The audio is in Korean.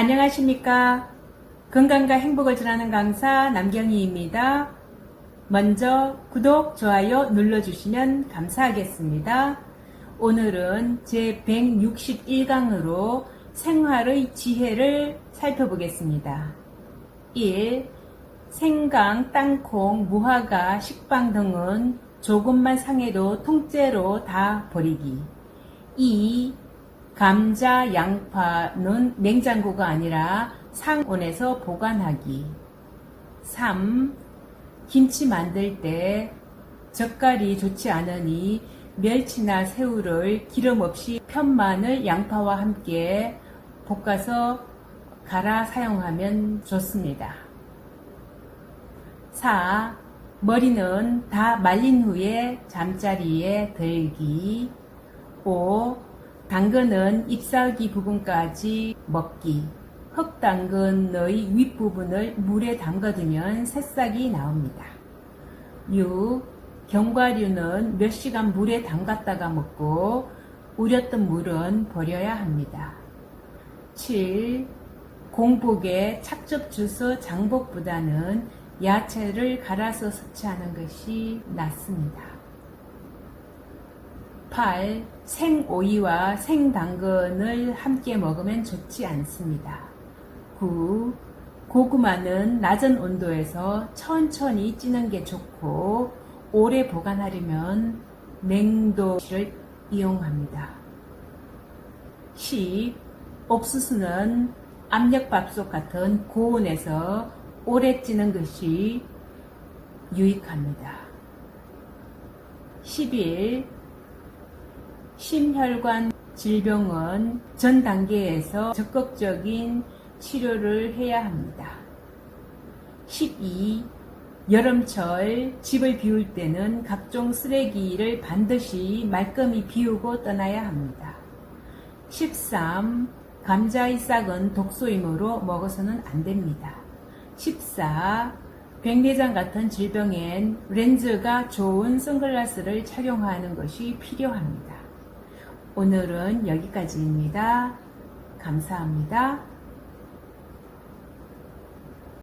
안녕하십니까. 건강과 행복을 전하는 강사 남경희입니다. 먼저 구독, 좋아요 눌러주시면 감사하겠습니다. 오늘은 제 161강으로 생활의 지혜를 살펴보겠습니다. 1. 생강, 땅콩, 무화과, 식빵 등은 조금만 상해도 통째로 다 버리기. 2. 감자, 양파는 냉장고가 아니라 상온에서 보관하기. 3. 김치 만들 때 젓갈이 좋지 않으니 멸치나 새우를 기름 없이 편마늘, 양파와 함께 볶아서 갈아 사용하면 좋습니다. 4. 머리는 다 말린 후에 잠자리에 들기. 5. 당근은 잎사귀 부분까지 먹기. 흑당근의 윗부분을 물에 담가두면 새싹이 나옵니다. 6. 견과류는 몇 시간 물에 담갔다가 먹고 우렸던 물은 버려야 합니다. 7. 공복에 착즙 주스 장복보다는 야채를 갈아서 섭취하는 것이 낫습니다. 8. 생오이와 생당근을 함께 먹으면 좋지 않습니다. 9. 고구마는 낮은 온도에서 천천히 찌는 게 좋고 오래 보관하려면 냉도실을 이용합니다. 10. 옥수수는 압력밥솥 같은 고온에서 오래 찌는 것이 유익합니다. 11. 심혈관 질병은 전 단계에서 적극적인 치료를 해야 합니다. 12. 여름철 집을 비울 때는 각종 쓰레기를 반드시 말끔히 비우고 떠나야 합니다. 13. 감자의 싹은 독소이므로 먹어서는 안 됩니다. 14. 백내장 같은 질병엔 렌즈가 좋은 선글라스를 착용하는 것이 필요합니다. 오늘은 여기까지입니다. 감사합니다.